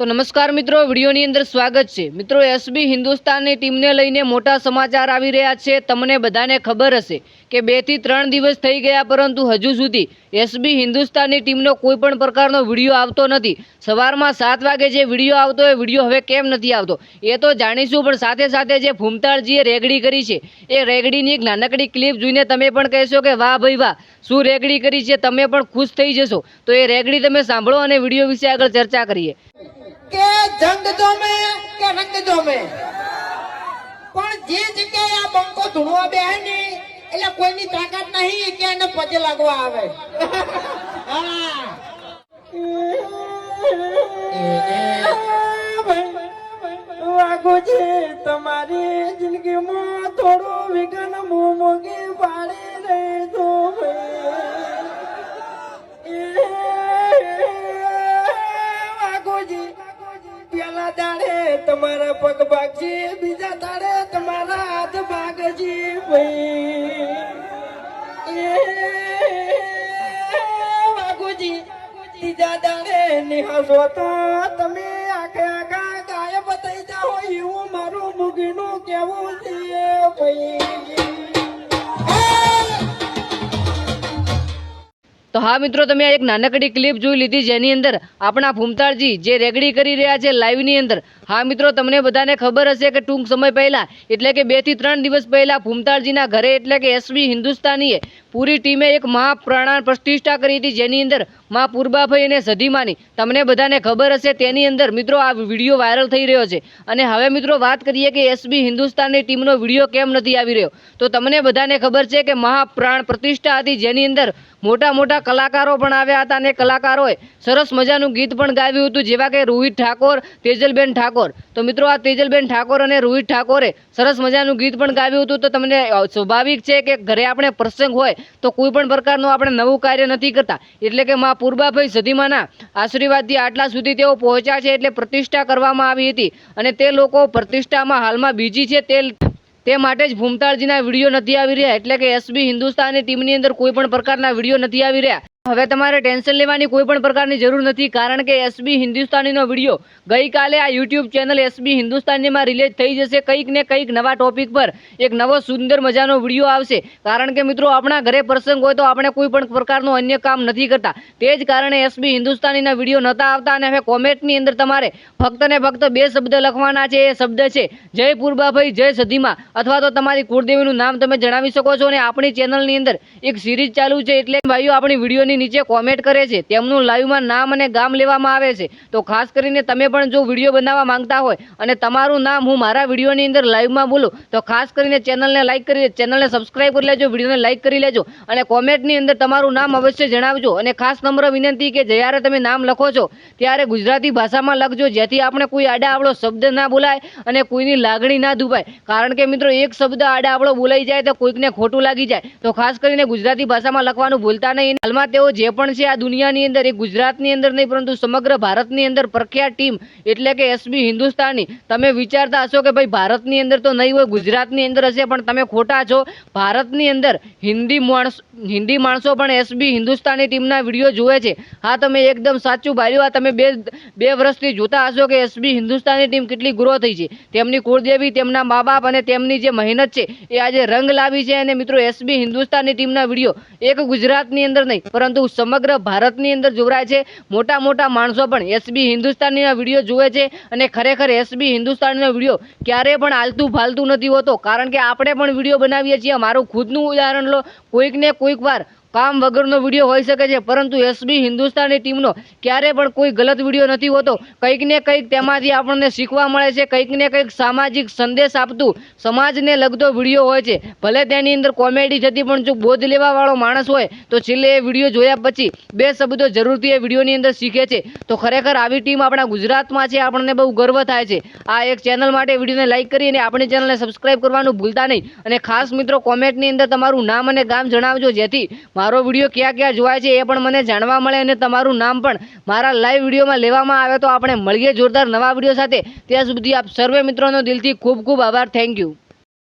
તો નમસ્કાર મિત્રો, વિડીયોની અંદર સ્વાગત છે. મિત્રો, એસબી હિન્દુસ્તાનની ટીમને લઈને મોટા સમાચાર આવી રહ્યા છે. તમને બધાને ખબર હશે કે બેથી ત્રણ દિવસ થઈ ગયા પરંતુ હજુ સુધી એસબી હિન્દુસ્તાનની ટીમનો કોઈ પણ પ્રકારનો વીડિયો આવતો નથી. સવારમાં સાત વાગે જે વીડિયો આવતો એ વીડિયો હવે કેમ નથી આવતો? એ તો જાણીશું, પણ સાથે સાથે જે ભૂમતાળજીએ રેગડી કરી છે, એ રેગડીની એક નાનકડી ક્લિપ જોઈને તમે પણ કહેશો કે વાહ ભાઈ વાહ, શું રેગડી કરી છે? તમે પણ ખુશ થઈ જશો. તો એ રેગડી તમે સાંભળો અને વીડિયો વિશે આગળ ચર્ચા કરીએ. કે જંગ જોમે, કે રંગ જોમે. પણ જે જગ્યાએ આ બંકો ધૂણવા બે ને, એટલે કોઈની તાકાત નહીં કે એને પગે લાગવા આવે. હા. છે તમારી જિંદગીમાં થોડો વિઘન મોમોગી પાડી. પગ ભાગશે બીજા તારે તમારા હાથ ભાગજી ભાઈ. ત્રીજા દાડે નિહાસો તો તમે આખે આખા ગાયબ થઈ જાઓ, એવું મારું મુગીનું કેવું છે ભાઈ. તો હા મિત્રો, તમે એક નાનકડી ક્લિપ જોઈ લીધી જેની અંદર આપણા ભૂમતાળજી જે રેગડી કરી રહ્યા છે લાઈવની અંદર. હા મિત્રો, તમને બધાને ખબર હશે કે ટૂંક સમય પહેલાં, એટલે કે બેથી ત્રણ દિવસ પહેલાં ભૂમતાળજીના ઘરે, એટલે કે એસબી હિન્દુસ્તાનીએ પૂરી ટીમે એક મહાપ્રાણાન પ્રતિષ્ઠા કરી હતી જેની અંદર મા પૂર્બાભાઈ અને સધીમાની. તમને બધાને ખબર હશે તેની અંદર મિત્રો આ વીડિયો વાયરલ થઈ રહ્યો છે. અને હવે મિત્રો વાત કરીએ કે એસબી હિન્દુસ્તાનની ટીમનો વીડિયો કેમ નથી આવી રહ્યો. તો તમને બધાને ખબર છે કે મહાપ્રાણ પ્રતિષ્ઠા હતી જેની અંદર મોટા મોટા કલાકારો પણ આવ્યા હતા અને કલાકારોએ સરસ મજાનું ગીત પણ ગાવ્યું હતું, જેવા કે રોહિત ઠાકોર, તેજલબેન ઠાકોર. તો મિત્રો આ તેજલબેન ઠાકોર અને રોહિત ઠાકોરે સરસ મજાનું ગીત પણ ગાવ્યું હતું. તો તમને સ્વાભાવિક છે કે ઘરે આપણે પ્રસંગ હોય તો કોઈ પણ પ્રકારનું આપણે નવું કાર્ય નથી કરતા. એટલે કે મા પૂર્બાભાઈ સધીમાના આશીર્વાદથી આટલા સુધી તેઓ પહોંચ્યા છે એટલે પ્રતિષ્ઠા કરવામાં આવી હતી. અને તે લોકો પ્રતિષ્ઠામાં હાલમાં બીજી છે તે તે માટે જ ભૂમતાળજીના વીડિયો નથી આવી રહ્યા. એટલે કે એસબી હિન્દુસ્તાનની ટીમની અંદર કોઈ પણ પ્રકારના વીડિયો નથી આવી રહ્યા. હવે તમારે ટેન્શન લેવાની કોઈ પણ પ્રકારની જરૂર નથી, કારણ કે એસબી હિન્દુસ્તાનીનો વીડિયો ગઈકાલે આ યુટ્યુબ ચેનલ એસબી હિન્દુસ્તાનીમાં રિલીઝ થઈ જશે. કંઈક ને કંઈક નવા ટોપિક પર એક નવો સુંદર મજાનો વીડિયો આવશે. કારણ કે મિત્રો, આપણા ઘરે પ્રસંગ હોય તો આપણે કોઈ પણ પ્રકારનું અન્ય કામ નથી કરતા. તે જ કારણે એસબી હિન્દુસ્તાનીના વીડિયો નહોતા આવતા અને હવે કોમેન્ટની અંદર તમારે ફક્ત ને ફક્ત બે શબ્દ લખવાના છે, એ શબ્દ છે, જય પૂર્વાભાઈ જય સધીમા. અથવા તો તમારી કુળદેવીનું નામ તમે જણાવી શકો છો અને આપણી ચેનલની અંદર એક સિરીઝ ચાલુ છે, એટલે ભાઈઓ, આપણી વિડીયોની નીચે કોમેન્ટ કરે છે. તેમનું લાઈવમાં નામ અને ગામ લેવામાં આવે છે. તો ખાસ કરીને તમે પણ જો વીડિયો બનાવવા માંગતા હોય અને તમારું નામ હું મારા વિડીયોની અંદર લાઈવમાં બોલું, તો ખાસ કરીને ચેનલને લાઈક કરી, ચેનલને સબસ્ક્રાઈબ કરી લેજો, વિડીયોને લાઈક કરી લેજો અને કોમેન્ટની અંદર તમારું નામ અવશ્ય જણાવજો. અને ખાસ નમ્ર વિનંતી કે જ્યારે તમે નામ લખો છો, ત્યારે ગુજરાતી ભાષામાં લખજો, જેથી આપણે કોઈ આડા આવડો શબ્દ ના બોલાય અને કોઈની લાગણી ના દુભાય કારણ કે મિત્રો, એક શબ્દ આડા આવડો બોલાઈ જાય તો કોઈકને ખોટું લાગી જાય. તો ખાસ કરીને ગુજરાતી ભાષામાં લખવાનું ભૂલતા નહીં. હાલમાં તેઓ જે પણ છે આ દુનિયાની અંદર, એ ગુજરાતની અંદર નહીં, પરંતુ સમગ્ર ભારતની અંદર પ્રખ્યાત ટીમ, એટલે કે એસબી હિન્દુસ્તાની, તમે વિચારતા હશો કે ભાઈ ભારતની અંદર તો નહીં હોય, ગુજરાતની અંદર હશે, પણ તમે ખોટા છો. ભારતની અંદર હિન્દી માણસ, હિન્દી માણસો પણ એસબી હિન્દુસ્તાની ટીમના વીડિયો જુએ છે. હા, તમે એકદમ સાચું ભાઈઓ આ તમે બે બે વર્ષથી જોતા હશો કે એસબી હિન્દુસ્તાની ટીમ કેટલી ગ્રો થઈ છે. તેમની કુળદેવી, તેમના મા બાપ અને તેમની જે મહેનત છે, એ આજે રંગ લાવી છે. અને મિત્રો એસબી હિન્દુસ્તાની ટીમના વીડિયો એક ગુજરાતની અંદર નહીં, પરંતુ સમગ્ર ભારતની અંદર જોવરાય છે, મોટા મોટા માણસો પણ એસબી હિન્દુસ્તાનીના વીડિયો જુએ છે અને ખરેખર એસબી હિન્દુસ્તાનીનો વીડિયો ક્યારેય પણ આલતું ફાલતું નથી હોતો. કારણ કે આપણે પણ વીડિયો બનાવીએ છીએ. મારું ખુદનું ઉદાહરણ લો, કોઈકને કોઈક વાર કામ વગરનો વીડિયો હોઈ શકે છે, પરંતુ એસબી હિન્દુસ્તાની ટીમનો ક્યારે પણ કોઈ ગલત વીડિયો નથી હોતો. કંઈક ને કંઈક તેમાંથી આપણને શીખવા મળે છે, કંઈક ને કંઈક સામાજિક સંદેશ આપતું સમાજને લગતો વીડિયો હોય છે. ભલે તેની અંદર કોમેડી થતી પણ જો બોધ લેવાવાળો માણસ હોય, તો છેલ્લે એ વીડિયો જોયા પછી બે શબ્દો જરૂરથી એ વિડીયોની અંદર શીખે છે. તો ખરેખર આવી ટીમ આપણા ગુજરાતમાં છે, આપણને બહુ ગર્વ થાય છે. આ એક ચેનલ માટે વિડીયોને લાઇક કરી અને આપણી ચેનલને સબસ્ક્રાઈબ કરવાનું ભૂલતા નહીં. અને ખાસ મિત્રો, કોમેન્ટની અંદર તમારું નામ અને ગામ જણાવજો, જેથી મારો વીડિયો ક્યાં ક્યાં જોવાય છે એ પણ મને જાણવા મળે અને તમારું નામ પણ મારા લાઈવ વિડીયોમાં લેવામાં આવે તો આપણે મળીએ જોરદાર નવા વીડિયો સાથે. ત્યાં સુધી આપ સર્વે મિત્રોનો દિલથી ખૂબ ખૂબ આભાર. Thank you